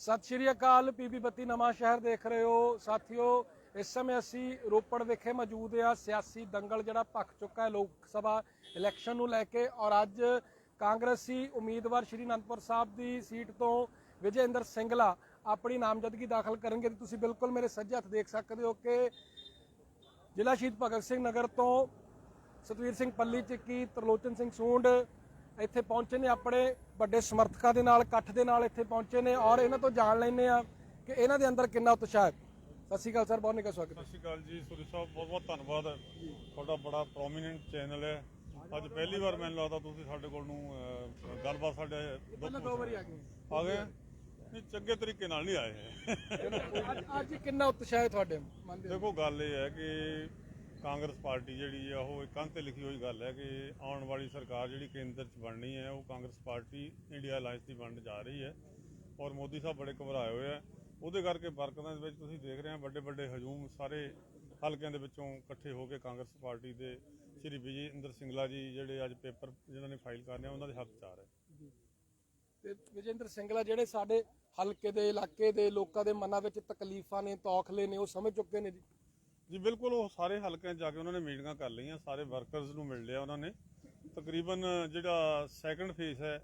ਸਤਿ ਸ਼੍ਰੀ ਅਕਾਲ ਪੀਪੀ ਬੱਤੀ ਨਵਾਂ ਸ਼ਹਿਰ ਦੇਖ ਰਹੇ ਹੋ। ਸਾਥੀਓ, ਇਸ ਸਮੇਂ ਅਸੀਂ ਰੋਪੜ ਵਿਖੇ ਮੌਜੂਦ ਆ ਸਿਆਸੀ ਦੰਗਲ ਜਿਹੜਾ ਭਖ ਚੁੱਕਾ ਹੈ ਲੋਕ ਸਭਾ ਇਲੈਕਸ਼ਨ ਨੂੰ ਲੈ ਕੇ ਔਰ ਅੱਜ ਕਾਂਗਰਸੀ ਉਮੀਦਵਾਰ ਸ਼੍ਰੀ ਅਨੰਦਪੁਰ ਸਾਹਿਬ ਦੀ ਸੀਟ ਤੋਂ ਵਿਜੇਂਦਰ ਸਿੰਗਲਾ ਆਪਣੀ ਨਾਮਜ਼ਦਗੀ ਦਾਖਲ ਕਰਨਗੇ ਤੇ ਤੁਸੀਂ ਬਿਲਕੁਲ ਮੇਰੇ ਸੱਜੇ ਹੱਥ ਦੇਖ ਸਕਦੇ ਹੋ ਕਿ ਜ਼ਿਲ੍ਹਾ ਸ਼ਹੀਦ ਭਗਤ ਸਿੰਘ ਨਗਰ ਤੋਂ ਸਤਵੀਰ ਸਿੰਘ ਪੱਲੀ, ਚੱਕੀ, ਤਰਲੋਚਨ ਸਿੰਘ ਸੂੰਡ ਇੱਥੇ ਪਹੁੰਚੇ ਨੇ ਆਪਣੇ ਵੱਡੇ ਸਮਰਥਕਾਂ ਦੇ ਨਾਲ ਇਕੱਠ ਦੇ ਨਾਲ ਇੱਥੇ ਪਹੁੰਚੇ ਨੇ ਔਰ ਇਹਨਾਂ ਤੋਂ ਜਾਣ ਲੈਂਦੇ ਆ ਕਿ ਇਹਨਾਂ ਦੇ ਅੰਦਰ ਕਿੰਨਾ ਉਤਸ਼ਾਹ ਹੈ। ਸਤਿ ਸ਼੍ਰੀ ਅਕਾਲ ਸਰ ਬਹੁਤ ਨਿੱਘਾ ਸਵਾਗਤ ਸਤਿ ਸ਼੍ਰੀ ਅਕਾਲ ਜੀ ਸੁਰੀ ਸਾਹਿਬ ਬਹੁਤ ਬਹੁਤ ਧੰਨਵਾਦ। ਤੁਹਾਡਾ ਬੜਾ ਪ੍ਰੋਮੀਨੈਂਟ ਚੈਨਲ ਹੈ। ਅੱਜ ਪਹਿਲੀ ਵਾਰ ਮੈਨੂੰ ਲੱਗਦਾ ਤੁਸੀਂ ਸਾਡੇ ਕੋਲ ਨੂੰ ਗੱਲਬਾਤ ਸਾਡੇ ਦੋ ਵਾਰੀ ਆ ਗਏ। ਆ ਗਏ। ਨਹੀਂ ਚੰਗੇ ਤਰੀਕੇ ਨਾਲ ਨਹੀਂ ਆਏ। ਅੱਜ ਅੱਜ ਕਿੰਨਾ ਉਤਸ਼ਾਹ ਹੈ ਤੁਹਾਡੇ ਮਨ ਦੇ ਅੰਦਰ? ਦੇਖੋ ਗੱਲ ਇਹ ਹੈ ਕਿ ਕਾਂਗਰਸ ਪਾਰਟੀ ਜਿਹੜੀ ਆ, ਉਹ ਇੱਕ ਕੰਧ ਤੇ ਲਿਖੀ ਹੋਈ ਗੱਲ ਹੈ ਕਿ ਆਉਣ ਵਾਲੀ ਸਰਕਾਰ ਜਿਹੜੀ ਕੇਂਦਰ 'ਚ ਬਣਨੀ ਹੈ, ਉਹ ਕਾਂਗਰਸ ਪਾਰਟੀ ਇੰਡੀਆ ਅਲਾਈਅੰਸ ਦੀ ਬਣਨ ਜਾ ਰਹੀ ਹੈ ਔਰ ਮੋਦੀ ਸਾਹਿਬ ਬੜੇ ਘਬਰਾਏ ਹੋਏ ਆ। ਉਹਦੇ ਕਰਕੇ ਬਰਕਤਾਂ ਦੇ ਵਿੱਚ ਤੁਸੀਂ ਦੇਖ ਰਹੇ ਹੋ ਵੱਡੇ ਵੱਡੇ ਹਜੂਮ ਸਾਰੇ ਹਲਕਿਆਂ ਦੇ ਵਿੱਚੋਂ ਇਕੱਠੇ ਹੋ ਕੇ ਕਾਂਗਰਸ ਪਾਰਟੀ ਦੇ ਸ਼੍ਰੀ ਵਿਜੇ ਇੰਦਰ ਸਿੰਗਲਾ ਜੀ ਜਿਹੜੇ ਅੱਜ ਪੇਪਰ ਜਿਹਨਾਂ ਨੇ ਫਾਈਲ ਕਰਨੇ ਆ, ਉਹਨਾਂ ਦੇ ਹੱਕ 'ਚ ਆ ਰਹੇ ਤੇ ਵਿਜੇਂਦਰ ਸਿੰਗਲਾ ਜਿਹੜੇ ਸਾਡੇ ਹਲਕੇ ਦੇ ਇਲਾਕੇ ਦੇ ਲੋਕਾਂ ਦੇ ਮਨਾਂ ਵਿੱਚ ਤਕਲੀਫਾਂ ਨੇ, ਤੌਖਲੇ ਨੇ, ਉਹ ਸਮਝ ਚੁੱਕੇ ਨੇ ਜੀ। ਜੀ ਬਿਲਕੁਲ ਉਹ ਸਾਰੇ ਹਲਕਿਆਂ 'ਚ ਜਾ ਕੇ ਉਹਨਾਂ ਨੇ ਮੀਟਿੰਗਾਂ ਕਰ ਲਈਆਂ, ਸਾਰੇ ਵਰਕਰਸ ਨੂੰ ਮਿਲ ਲਿਆ ਉਹਨਾਂ ਨੇ। ਤਕਰੀਬਨ ਜਿਹੜਾ ਸੈਕੰਡ ਫੇਸ ਹੈ,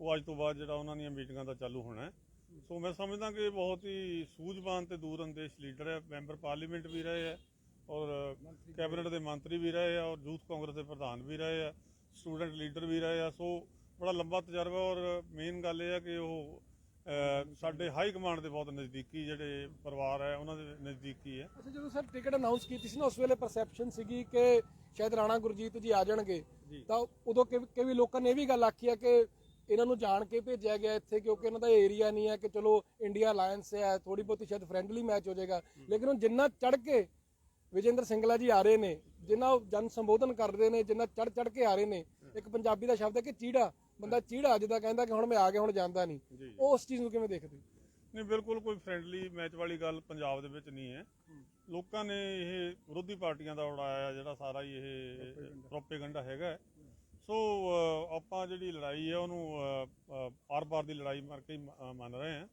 ਉਹ ਅੱਜ ਤੋਂ ਬਾਅਦ ਜਿਹੜਾ ਉਹਨਾਂ ਦੀਆਂ ਮੀਟਿੰਗਾਂ ਦਾ ਚਾਲੂ ਹੋਣਾ ਹੈ। ਸੋ ਮੈਂ ਸਮਝਦਾ ਕਿ ਬਹੁਤ ਹੀ ਸੂਝਵਾਨ ਤੇ ਦੂਰ ਅੰਦੇਸ਼ ਲੀਡਰ ਹੈ ਮੈਂਬਰ ਪਾਰਲੀਮੈਂਟ ਵੀ ਰਹੇ ਹੈ ਔਰ ਕੈਬਨਿਟ ਦੇ ਮੰਤਰੀ ਵੀ ਰਹੇ ਆ ਔਰ ਯੂਥ ਕਾਂਗਰਸ ਦੇ ਪ੍ਰਧਾਨ ਵੀ ਰਹੇ ਆ ਸਟੂਡੈਂਟ ਲੀਡਰ ਵੀ ਰਹੇ ਆ ਸੋ ਬੜਾ ਲੰਬਾ ਤਜਰਬਾ ਔਰ ਮੇਨ ਗੱਲ ਇਹ ਆ ਕਿ ਉਹ ਸਾਡੇ ਹਾਈ ਕਮਾਂਡ ਦੇ ਬਹੁਤ ਨਜ਼ਦੀਕੀ ਜਿਹੜੇ ਪਰਿਵਾਰ ਹੈ ਉਹਨਾਂ ਦੇ ਨਜ਼ਦੀਕੀ ਹੈ। ਅੱਛਾ ਜਦੋਂ ਸਰ ਟਿਕਟ ਅਨਾਉਂਸ ਕੀਤੀ ਸੀ ਨਾ ਉਸ ਵੇਲੇ ਪਰਸੈਪਸ਼ਨ ਸੀਗੀ ਕਿ ਸ਼ਾਇਦ ਰਾਣਾ ਗੁਰਜੀਤ ਜੀ ਆ ਜਾਣਗੇ। ਤਾਂ ਉਦੋਂ ਕਿ ਵੀ ਲੋਕਾਂ ਨੇ ਇਹ ਵੀ ਗੱਲ ਆਖੀ ਆ ਕਿ ਇਹਨਾਂ ਨੂੰ ਜਾਣ ਕੇ ਭੇਜਿਆ ਗਿਆ ਇੱਥੇ ਕਿਉਂਕਿ ਇਹਨਾਂ ਦਾ ਏਰੀਆ ਨਹੀਂ ਹੈ ਕਿ ਚਲੋ ਇੰਡੀਆ ਅਲਾਈਅੰਸ ਹੈ ਥੋੜੀ ਬਹੁਤੀ ਸ਼ਾਇਦ ਫ੍ਰੈਂਡਲੀ ਮੈਚ ਹੋ ਜਾਏਗਾ। ਲੇਕਿਨ ਉਹ ਜਿੰਨਾ ਚੜ ਕੇ ਵਿਜੇਂਦਰ ਸਿੰਗਲਾ ਜੀ ਆ ਰਹੇ ਨੇ ਜਿੰਨਾ ਉਹ ਜਨ ਸੰਬੋਧਨ ਕਰ ਰਹੇ ਨੇ ਜਿੰਨਾ ਚੜ ਚੜ ਕੇ ਆ ਰਹੇ ਨੇ ਇੱਕ ਪੰਜਾਬੀ ਦਾ ਸ਼ਬਦ ਹੈ ਕਿ ਚੀੜਾ। ਬੰਦਾ ਚੀੜਾ ਜਿੱਦਾਂ ਕਹਿੰਦਾ ਕਿ ਹੁਣ ਮੈਂ ਆ ਗਿਆ ਹੁਣ ਜਾਂਦਾ ਨਹੀਂ। ਉਹ ਉਸ ਚੀਜ਼ ਨੂੰ ਕਿਵੇਂ ਦੇਖਦੇ? ਨਹੀਂ ਬਿਲਕੁਲ ਕੋਈ ਫ੍ਰੈਂਡਲੀ ਮੈਚ ਵਾਲੀ ਗੱਲ ਪੰਜਾਬ ਦੇ ਵਿੱਚ ਨਹੀਂ ਹੈ। ਲੋਕਾਂ ਨੇ ਇਹ ਵਿਰੋਧੀ ਪਾਰਟੀਆਂ ਦਾ ਉਡਾਇਆ ਜਿਹੜਾ ਸਾਰਾ ਹੀ ਇਹ ਪ੍ਰੋਪੇਗੈਂਡਾ। ਹੈਗਾ। ਸੋ ਆਪਾਂ ਜਿਹੜੀ ਲੜਾਈ ਹੈ ਉਹਨੂੰ ਆਰ-ਪਾਰ ਦੀ ਲੜਾਈ ਮਾਰ ਕੇ ਮੰਨ ਰਹੇ ਹਾਂ।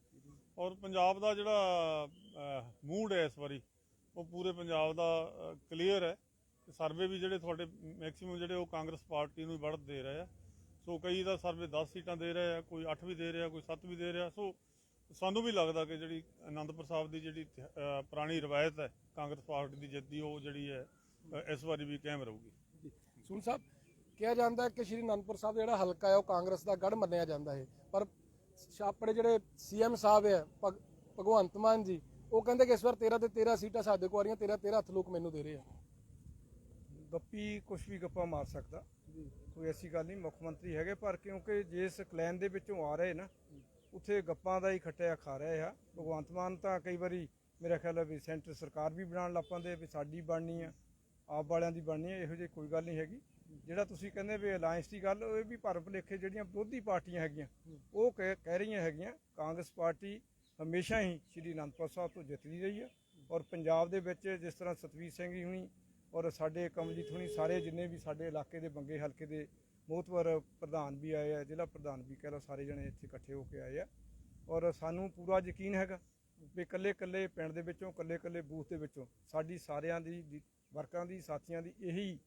ਔਰ ਪੰਜਾਬ ਦਾ ਜਿਹੜਾ ਮੂਡ ਹੈ ਇਸ ਵਾਰੀ ਉਹ ਪੂਰੇ ਪੰਜਾਬ ਦਾ ਕਲੀਅਰ ਹੈ। ਸਰਵੇ ਵੀ ਜਿਹੜੇ ਤੁਹਾਡੇ ਮੈਕਸਿਮਮ ਜਿਹੜੇ ਉਹ ਕਾਂਗਰਸ ਪਾਰਟੀ ਨੂੰ ਵੜਤ ਦੇ ਰਹੇ ਆ। ਸੋ ਕਈ ਦਾ ਸਰਵੇ 10 ਸੀਟਾਂ ਦੇ ਰਹੇ ਆ ਕੋਈ 8 ਵੀ ਦੇ ਰਿਹਾ ਕੋਈ 7 ਵੀ ਦੇ ਰਿਹਾ। ਸੋ ਸਾਨੂੰ ਵੀ ਲੱਗਦਾ ਕਿ ਜਿਹੜੀ ਆਨੰਦਪੁਰ ਸਾਹਿਬ ਦੀ ਜਿਹੜੀ ਪੁਰਾਣੀ ਰਵਾਇਤ ਹੈ ਕਾਂਗਰਸ ਪਾਰਟੀ ਦੀ ਜਿੱਤ ਦੀ ਉਹ ਜਿਹੜੀ ਹੈ ਇਸ ਵਾਰੀ ਵੀ ਕਾਇਮ ਰਹੂਗੀ। ਜੀ। ਸੂਨ ਸਾਹਿਬ ਕਿਹਾ ਜਾਂਦਾ ਹੈ ਕਿ ਸ਼੍ਰੀ ਅਨੰਦਪੁਰ ਸਾਹਿਬ ਦਾ ਜਿਹੜਾ ਹਲਕਾ ਹੈ ਉਹ ਕਾਂਗਰਸ ਦਾ ਗੜ ਮੰਨਿਆ ਜਾਂਦਾ ਹੈ। ਪਰ ਆਪਣੇ ਜਿਹੜੇ ਸੀਐਮ ਸਾਹਿਬ ਹੈ ਭਗ- ਭਗਵੰਤ ਮਾਨ ਜੀ ਉਹ ਕਹਿੰਦੇ ਕਿ ਇਸ ਵਾਰ 13 ਤੇ 13 ਸੀਟਾਂ ਸਾਡੇ ਕੋਲ ਆ ਰਹੀਆਂ 13 13 ਹੱਥ ਲੋਕ ਮੈਨੂੰ ਦੇ ਰਹੇ ਆ। ਗੱਪੀ ਕੁਛ ਵੀ ਗੱਪਾ ਮਾਰ ਸਕਦਾ। ਕੋਈ ਐਸੀ ਗੱਲ ਨਹੀਂ, ਮੁੱਖ ਮੰਤਰੀ ਹੈਗੇ, ਪਰ ਕਿਉਂਕਿ ਜਿਸ ਕਲੈਨ ਦੇ ਵਿੱਚੋਂ ਆ ਰਹੇ ਨਾ, ਉੱਥੇ ਗੱਪਾਂ ਦਾ ਹੀ ਖੱਟਿਆ ਖਾ ਰਹੇ ਆ। ਭਗਵੰਤ ਮਾਨ ਤਾਂ ਕਈ ਵਾਰੀ ਮੇਰਾ ਖਿਆਲ ਹੈ ਵੀ ਸੈਂਟਰ ਸਰਕਾਰ ਵੀ ਬਣਾਉਣ ਲੱਪਾਂਦੇ ਵੀ ਸਾਡੀ ਬਣਨੀ ਆ, ਆਪ ਵਾਲਿਆਂ ਦੀ ਬਣਨੀ ਆ, ਇਹੋ ਜਿਹੀ ਕੋਈ ਗੱਲ ਨਹੀਂ ਹੈਗੀ। ਜਿਹੜਾ ਤੁਸੀਂ ਕਹਿੰਦੇ ਵੀ ਅਲਾਈਅੰਸ ਦੀ ਗੱਲ, ਉਹ ਇਹ ਵੀ ਭਰ ਭੁਲੇਖੇ ਜਿਹੜੀਆਂ ਵਿਰੋਧੀ ਪਾਰਟੀਆਂ ਹੈਗੀਆਂ, ਉਹ ਕਹਿ ਕਹਿ ਰਹੀਆਂ ਹੈਗੀਆਂ, ਕਾਂਗਰਸ ਪਾਰਟੀ ਹਮੇਸ਼ਾ ਹੀ ਸ਼੍ਰੀ ਅਨੰਦਪੁਰ ਸਾਹਿਬ ਤੋਂ ਜਿੱਤਦੀ ਰਹੀ ਹੈ ਔਰ ਪੰਜਾਬ ਦੇ ਵਿੱਚ ਜਿਸ ਤਰ੍ਹਾਂ ਸਤਵੀਰ ਸਿੰਘ ਜੀ ਹੁਣੀ ਔਰ ਸਾਡੇ ਕਮਲਜੀਤ ਹੁਣੀ ਸਾਰੇ ਜਿੰਨੇ ਵੀ ਸਾਡੇ ਇਲਾਕੇ ਦੇ ਬੰਗੇ ਹਲਕੇ ਦੇ ਮੋਹਤਵਰ ਪ੍ਰਧਾਨ ਵੀ ਆਏ ਆ, ਜ਼ਿਲ੍ਹਾ ਪ੍ਰਧਾਨ ਵੀ ਕਹਿ ਲਓ, ਸਾਰੇ ਜਣੇ ਇੱਥੇ ਇਕੱਠੇ ਹੋ ਕੇ ਆਏ ਆ। ਔਰ ਸਾਨੂੰ ਪੂਰਾ ਯਕੀਨ ਹੈਗਾ ਵੀ ਇਕੱਲੇ ਇਕੱਲੇ ਪਿੰਡ ਦੇ ਵਿੱਚੋਂ, ਇਕੱਲੇ ਇਕੱਲੇ ਬੂਥ ਦੇ ਵਿੱਚੋਂ ਸਾਡੀ ਸਾਰਿਆਂ ਦੀ ਵਰਕਰਾਂ ਦੀ, ਸਾਥੀਆਂ ਦੀ ਇਹੀ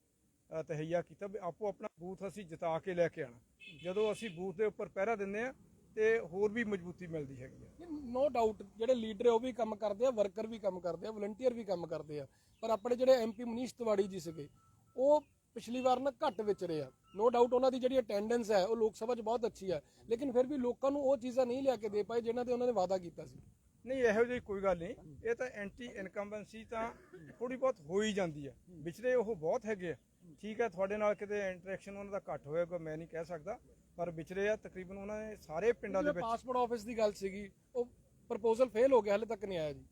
ਤਹਈਆ ਕੀਤਾ ਵੀ ਆਪੋ ਆਪਣਾ ਬੂਥ ਅਸੀਂ ਜਿਤਾ ਕੇ ਲੈ ਕੇ ਆਣਾ ਜਦੋਂ ਅਸੀਂ ਬੂਥ ਦੇ ਉੱਪਰ ਪਹਿਰਾ ਦਿੰਦੇ ਆ ਤੇ ਹੋਰ ਵੀ ਮਜ਼ਬੂਤੀ ਮਿਲਦੀ ਹੈਗੀ ਆ। ਨੋ ਡਾਊਟ ਜਿਹੜੇ ਲੀਡਰ ਉਹ ਵੀ ਕੰਮ ਕਰਦੇ ਆ ਵਰਕਰ ਵੀ ਕੰਮ ਕਰਦੇ ਆ ਵਲੰਟੀਅਰ ਵੀ ਕੰਮ ਕਰਦੇ ਆ। ਪਰ ਆਪਣੇ ਜਿਹੜੇ ਐਮਪੀ ਮਨੀਸ਼ ਤਿਵਾੜੀ ਜੀ ਸੀਗੇ ਉਹ ਪਿਛਲੀ ਵਾਰ ਨਾ ਘੱਟ ਵਿਚ ਰਹੇ ਆ। ਨੋ ਡਾਊਟ ਉਹਨਾਂ ਦੀ ਜਿਹੜੀ ਅਟੈਂਡੈਂਸ ਹੈ ਉਹ ਲੋਕ ਸਭਾ 'ਚ ਬਹੁਤ ਅੱਛੀ ਹੈ ਲੇਕਿਨ ਫਿਰ ਵੀ ਲੋਕਾਂ ਨੂੰ ਉਹ ਚੀਜ਼ਾਂ ਨਹੀਂ ਲਿਆ ਕੇ ਦੇ ਪਾਏ ਜਿਨ੍ਹਾਂ ਤੇ ਉਹਨਾਂ ਨੇ ਵਾਅਦਾ ਕੀਤਾ ਸੀ। ਨਹੀਂ ਇਹੋ ਜਿਹੀ ਕੋਈ ਗੱਲ ਨਹੀਂ। ਇਹ ਤਾਂ ਐਂਟੀ ਇਨਕੰਬੈਂਸੀ ਤਾਂ ਥੋੜੀ ਬਹੁਤ ਹੋ ਹੀ ਜਾਂਦੀ ਹੈ ਵਿਚਲੇ ਉਹ ਬਹੁਤ ਹੈਗੇ ਆ। ਠੀਕ ਹੈ ਤੁਹਾਡੇ ਨਾਲ ਕਿਤੇ ਇੰਟਰੈਕਸ਼ਨ ਉਹਨਾਂ ਦਾ ਘੱਟ ਹੋਏਗਾ ਮੈਂ ਨਹੀਂ ਕਹਿ ਸਕਦਾ। ਪਰ ਵਿਚਲੇ ਆ ਤਕਰੀਬਨ ਉਹਨਾਂ ਨੇ ਸਾਰੇ ਪਿੰਡਾਂ ਦੇ ਵਿੱਚ ਪਾਸਪੋਰਟ ਆਫਿਸ ਦੀ ਗੱਲ ਸੀਗੀ ਉਹ ਪ੍ਰਪੋਜ਼ਲ ਫੇਲ ਹੋ ਗਿਆ ਹਲੇ ਤੱਕ ਨਹੀਂ ਆਇਆ ਜੀ।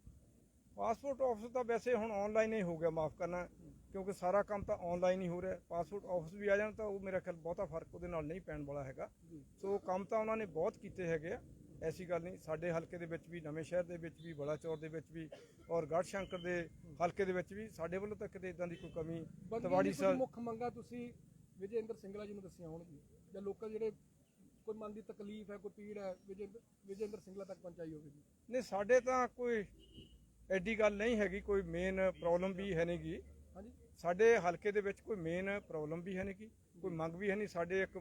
ਪਾਸਪੋਰਟ ਆਫਿਸ ਤਾਂ ਵੈਸੇ ਹੁਣ ਆਨਲਾਈਨ ਹੀ ਹੋ ਗਿਆ ਮਾਫ ਕਰਨਾ ਕਿਉਂਕਿ ਸਾਰਾ ਕੰਮ ਤਾਂ ਆਨਲਾਈਨ ਹੀ ਹੋ ਰਿਹਾ। ਪਾਸਪੋਰਟ ਆਫਿਸ ਵੀ ਆ ਜਾਣ ਤਾਂ ਉਹ ਮੇਰਾ ਖਿਆਲ ਬਹੁਤਾ ਫ਼ਰਕ ਉਹਦੇ ਨਾਲ ਨਹੀਂ ਪੈਣ ਵਾਲਾ ਹੈਗਾ। ਸੋ ਕੰਮ ਤਾਂ ਉਹਨਾਂ ਨੇ ਬਹੁਤ ਕੀਤੇ ਹੈਗੇ ਆ ਐਸੀ ਗੱਲ ਨਹੀਂ। ਸਾਡੇ ਹਲਕੇ ਦੇ ਵਿੱਚ ਵੀ ਨਵੇਂ ਸ਼ਹਿਰ ਦੇ ਵਿੱਚ ਵੀ ਬਲਾਚੌਰ ਦੇ ਵਿੱਚ ਵੀ ਔਰ ਗੜਸ਼ੰਕਰ ਦੇ ਹਲਕੇ ਦੇ ਵਿੱਚ ਵੀ ਸਾਡੇ ਵੱਲੋਂ ਤਾਂ ਕਿਤੇ ਇਦਾਂ ਦੀ ਕੋਈ ਕਮੀ ਤਵਾੜੀ ਸਾਹਿਬ ਮੁੱਖ ਮੰਗਾਂ ਤੁਸੀਂ ਵਿਜੇਂਦਰ ਸਿੰਗਲਾ ਜੀ ਨੂੰ ਦੱਸੀਆਂ ਹੋਣਗੀਆਂ। ਜਾਂ ਲੋਕਲ ਜਿਹੜੇ ਕੋਈ ਮਨ ਦੀ ਤਕਲੀਫ ਹੈ ਕੋਈ ਪੀੜ ਹੈ ਵਿਜੇਂਦਰ ਵਿਜੇਂਦਰ ਤੱਕ ਪਹੁੰਚਾਈ ਹੋਵੇ ਜੀ ਨਹੀਂ ਸਾਡੇ ਤਾਂ ਕੋਈ ਐਡੀ ਗੱਲ ਨਹੀਂ ਹੈਗੀ ਕੋਈ ਮੇਨ ਪ੍ਰੋਬਲਮ ਵੀ ਹੈ ਨਹੀਂਗੀ ਹਾਂਜੀ। ਸਾਡੇ ਹਲਕੇ ਦੇ ਵਿੱਚ ਕੋਈ ਮੇਨ ਪ੍ਰੋਬਲਮ ਵੀ ਹੈ ਨਹੀਂਗੀ ਕੋਈ ਮੰਗ ਵੀ ਹੈ ਨਹੀਂ ਸਾਡੇ ਇੱਕ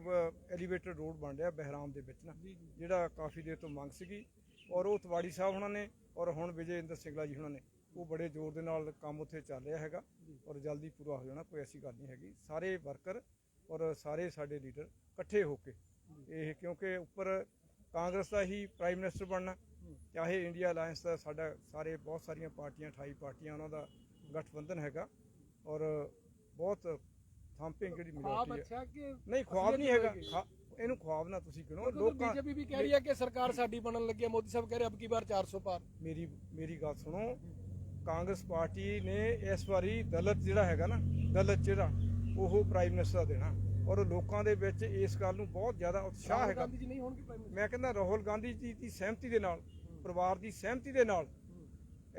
ਐਲੀਵੇਟਰ ਰੋਡ ਬਣ ਰਿਹਾ ਬਹਿਰਾਮ ਦੇ ਵਿੱਚ ਨਾ ਜਿਹੜਾ ਕਾਫੀ ਦੇਰ ਤੋਂ ਮੰਗ ਸੀਗੀ। ਔਰ ਉਹ ਤਵਾੜੀ ਸਾਹਿਬ ਉਹਨਾਂ ਨੇ ਔਰ ਹੁਣ ਵਿਜੇ ਇੰਦਰ ਸਿੰਗਲਾ ਜੀ ਉਹਨਾਂ ਨੇ ਉਹ ਬੜੇ ਜ਼ੋਰ ਦੇ ਨਾਲ ਕੰਮ ਉੱਥੇ ਚੱਲ ਰਿਹਾ ਹੈਗਾ ਔਰ ਜਲਦੀ ਪੂਰਾ ਹੋ ਜਾਣਾ ਕੋਈ ਐਸੀ ਗੱਲ ਨਹੀਂ ਹੈਗੀ। ਸਾਰੇ ਵਰਕਰ ਔਰ ਸਾਰੇ ਸਾਡੇ ਲੀਡਰ ਇਕੱਠੇ ਹੋ ਕੇ। ਇਹ ਕਿਉਂਕਿ ਉੱਪਰ ਕਾਂਗਰਸ ਦਾ ਹੀ ਪ੍ਰਾਈਮ ਮਿਨਿਸਟਰ ਬਣਨਾ ਚਾਹੇ ਇੰਡੀਆ ਅਲਾਈਅੰਸ ਦਾ ਸਾਡਾ ਸਾਰੇ ਬਹੁਤ ਸਾਰੀਆਂ ਪਾਰਟੀਆਂ 28 ਪਾਰਟੀਆਂ ਉਹਨਾਂ ਦਾ ਗਠਬੰਧਨ ਹੈਗਾ। ਔਰ ਬਹੁਤ ਥੰਪਿੰਗ ਜਿਹੜੀ ਮਿਲਦੀ ਹੈ। ਅੱਛਾ ਕਿ ਨਹੀਂ ਖੁਆਬ ਨਹੀਂ ਹੈਗਾ। ਇਹਨੂੰ ਖੁਆਬ ਨਾ ਤੁਸੀਂ ਗਿਣੋ। ਲੋਕਾਂ ਬੀਜੇਪੀ ਵੀ ਕਹਿ ਰਹੀ ਹੈ ਕਿ ਸਰਕਾਰ ਸਾਡੀ ਬਣਨ ਲੱਗੀ ਹੈ। ਮੋਦੀ ਸਾਹਿਬ ਕਹਿ ਰਹੇ ਅਬ ਕੀ ਬਾਰ 400 ਪਾਰ? ਮੇਰੀ ਮੇਰੀ ਗੱਲ ਸੁਣੋ। ਕਾਂਗਰਸ ਪਾਰਟੀ ਨੇ ਇਸ ਵਾਰੀ ਦਲਿਤ ਜਿਹੜਾ ਹੈਗਾ ਨਾ ਦਲਿਤ ਜਿਹੜਾ ਉਹ ਪ੍ਰਾਈਮ ਮਿਨਿਸਟਰ ਦਾ ਦੇਣਾ। ਔਰ ਲੋਕਾਂ ਦੇ ਵਿੱਚ ਇਸ ਗੱਲ ਨੂੰ ਬਹੁਤ ਜ਼ਿਆਦਾ ਉਤਸ਼ਾਹ ਹੈਗਾ। ਮੈਂ ਕਹਿੰਦਾ ਰਾਹੁਲ ਗਾਂਧੀ ਜੀ ਦੀ ਸਹਿਮਤੀ ਦੇ ਨਾਲ ਪਰਿਵਾਰ ਦੀ ਸਹਿਮਤੀ ਦੇ ਨਾਲ